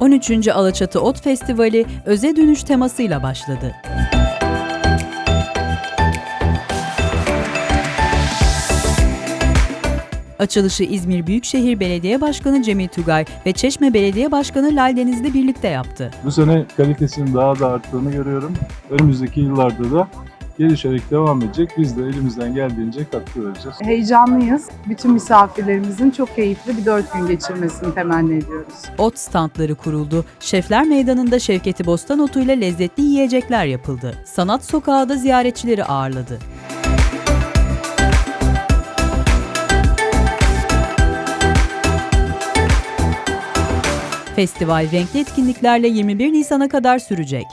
13. Alaçatı Ot Festivali öze dönüş temasıyla başladı. Açılışı İzmir Büyükşehir Belediye Başkanı Cemil Tugay ve Çeşme Belediye Başkanı Lal Denizli birlikte yaptı. Bu sene kalitesinin daha da arttığını görüyorum. Önümüzdeki yıllarda da gelişerek devam edecek. Biz de elimizden geldiğince katkı vereceğiz. Heyecanlıyız. Bütün misafirlerimizin çok keyifli bir dört gün geçirmesini temenni ediyoruz. Ot standları kuruldu. Şefler Meydanı'nda Şevketi Bostan Otu ile lezzetli yiyecekler yapıldı. Sanat Sokağı da ziyaretçileri ağırladı. Festival renkli etkinliklerle 21 Nisan'a kadar sürecek.